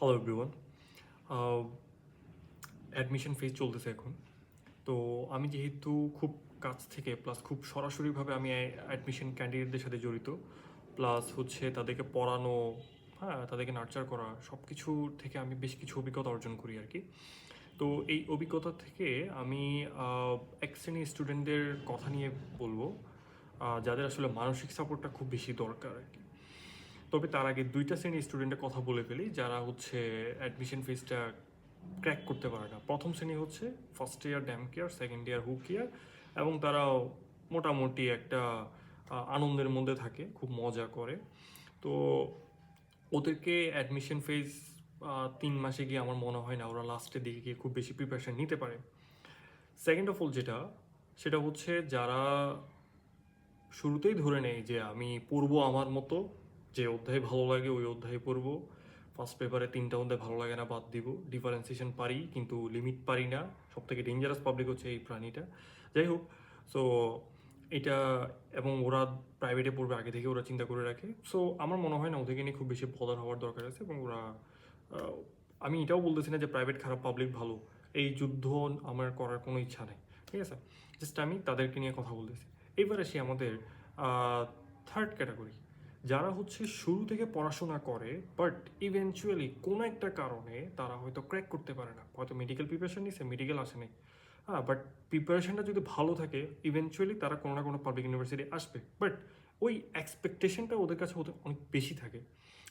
Hello everyone admission phase চলতেছে এখন। তো আমি যেহেতু খুব কাছ থেকে প্লাস খুব সরাসরিভাবে আমি অ্যাডমিশন ক্যান্ডিডেটদের সাথে জড়িত প্লাস হচ্ছে তাদেরকে পড়ানো হ্যাঁ তাদেরকে নার্চার করা সব কিছু থেকে আমি বেশ কিছু অভিজ্ঞতা অর্জন করি আর কি। তো এই অভিজ্ঞতা থেকে আমি এক শ্রেণির স্টুডেন্টদের কথা নিয়ে বলব যাদের আসলে মানসিক সাপোর্টটা খুব বেশি দরকার আর কি। তবে তার আগে দুইটা শ্রেণির স্টুডেন্টের কথা বলে ফেলি, যারা হচ্ছে অ্যাডমিশন ফিজটা ক্র্যাক করতে পারে না। প্রথম শ্রেণি হচ্ছে first year damn care second year who care এবং তারা মোটামুটি একটা আনন্দের মধ্যে থাকে, খুব মজা করে। তো ওদেরকে অ্যাডমিশন ফেজ তিন মাসে গিয়ে আমার মনে হয় না, ওরা লাস্টের দিকে গিয়ে খুব বেশি প্রিপারেশান নিতে পারে। সেকেন্ড অফ অল যেটা, সেটা হচ্ছে যারা শুরুতেই ধরে নেয় যে আমি পড়ব আমার মতো যে অধ্যায় ভালো লাগে, ওই অধ্যায় পড়ব। ফার্স্ট পেপারে তিনটা অধ্যায় ভালো লাগে না, বাদ দিব। ডিফারেন্সিয়েশন পারি, কিন্তু লিমিট পারি না। সব থেকে ডেঞ্জারাস পাবলিক হচ্ছে এই প্রাণীটা। যাই হোক সো এটা এবং ওরা প্রাইভেটে পড়বে, আগে থেকে ওরা চিন্তা করে রাখে। সো আমার মনে হয় না, ওদেরকে নিয়ে খুব বেশি বদার হওয়ার দরকার আছে এবং ওরা আমি এটাও বলতেছি না যে প্রাইভেট খারাপ পাবলিক ভালো। এই যুদ্ধ আমার করার কোনো ইচ্ছা নেই। ঠিক আছে? জাস্ট আমি তাদেরকে নিয়ে কথা বলতেছি। এবার আসি আমাদের থার্ড ক্যাটাগরি যারা হচ্ছে শুরু থেকে পড়াশোনা করে বাট ইভেনচুয়ালি কোনো একটা কারণে তারা হয়তো ক্র্যাক করতে পারে না। হয়তো মেডিকেল প্রিপারেশন নিছে মেডিকেল আসে নাই। হ্যাঁ বাট প্রিপারেশনটা যদি ভালো থাকে ইভেনচুয়ালি তারা কোনো না কোনো পাবলিক ইউনিভার্সিটি আসবে। বাট ওই এক্সপেকটেশনটা ওদের কাছে ওদের অনেক বেশি থাকে।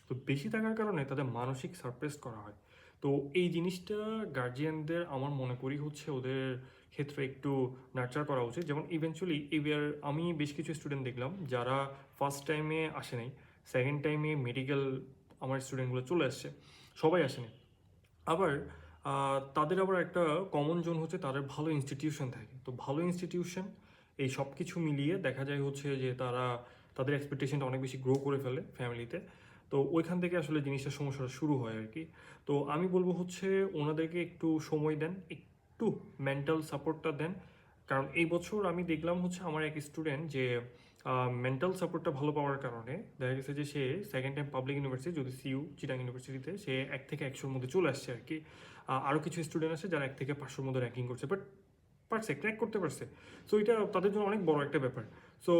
তো বেশি থাকার কারণে তাদের মানসিক সারপ্রেস করা হয়। তো এই জিনিসটা গার্জিয়ানদের আমার মনে করি হচ্ছে ওদের ক্ষেত্রে একটু নার্চার করা উচিত। যেমন ইভেনচুয়ালি এবার আমি বেশ কিছু স্টুডেন্ট দেখলাম যারা ফার্স্ট টাইমে আসে নাই সেকেন্ড টাইমে মেডিকেল আমার স্টুডেন্টগুলো চলে আসছে, সবাই আসেনি আবার তাদের আবার একটা কমন জোন হচ্ছে তাদের ভালো ইনস্টিটিউশন থাকে। তো ভালো ইনস্টিটিউশন এই সব কিছু মিলিয়ে দেখা যায় হচ্ছে যে তারা, তাদের এক্সপেকটেশনটা অনেক বেশি গ্রো করে ফেলে ফ্যামিলিতে তো ওইখান থেকে আসলে জিনিসটা সমস্যাটা শুরু হয় আর কি। তো আমি বলব হচ্ছে ওনাদেরকে একটু সময় দেন, একটু মেন্টাল সাপোর্টটা দেন। কারণ এই বছর আমি দেখলাম হচ্ছে আমার এক স্টুডেন্ট যে মেন্টাল সাপোর্টটা ভালো পাওয়ার কারণে দেখা গেছে যে সে সেকেন্ড টাইম পাবলিক ইউনিভার্সিটি যদি সিইউ চিটাং ইউনিভার্সিটিতে সে এক থেকে একশোর মধ্যে চলে আসছে আর কি। আরও কিছু স্টুডেন্ট আছে যারা এক থেকে পাঁচশোর মধ্যে র্যাঙ্কিং করছে। বাট পারছে ক্র্যাক করতে পারছে। সো এটা তাদের জন্য অনেক বড় একটা ব্যাপার। সো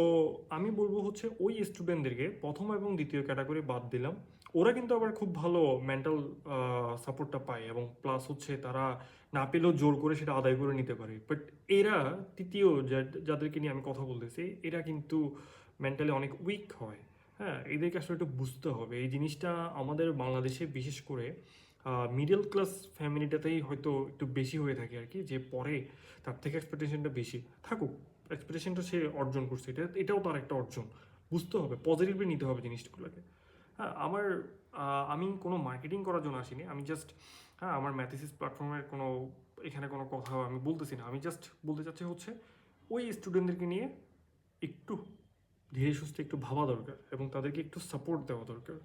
আমি বলব হচ্ছে ওই স্টুডেন্টদেরকে প্রথম এবং দ্বিতীয় ক্যাটাগরি বাদ দিলাম। ওরা কিন্তু আবার খুব ভালো মেন্টাল সাপোর্টটা পায় এবং প্লাস হচ্ছে তারা না পেলেও জোর করে সেটা আদায় করে নিতে পারে। বাট এরা তৃতীয় যাদেরকে নিয়ে আমি কথা বলতেছি, এরা কিন্তু মেন্টালি অনেক উইক হয়। হ্যাঁ এদেরকে আসলে একটু বুঝতে হবে। এই জিনিসটা আমাদের বাংলাদেশে বিশেষ করে মিডল ক্লাস ফ্যামিলিটাতেই হয়তো একটু বেশি হয়ে থাকে আর কি, যে পরে তার থেকে এক্সপেকটেশনটা বেশি। থাকুক এক্সপেকটেশনটা সে অর্জন করছে, এটা, এটাও তার একটা অর্জন। বুঝতে হবে পজিটিভলি নিতে হবে জিনিসগুলোকে। হ্যাঁ আমার আমি কোনো মার্কেটিং করার জন্য আসিনি, আমি জাস্ট হ্যাঁ আমার ম্যাথিসিস প্ল্যাটফর্মের কোনো, এখানে কোনো কথা আমি বলতেছি না। আমি জাস্ট বলতে চাচ্ছি হচ্ছে, ওই স্টুডেন্টদেরকে নিয়ে একটু ধীরে সুস্থে একটু ভাবা দরকার এবং তাদেরকে একটু সাপোর্ট দেওয়া দরকার।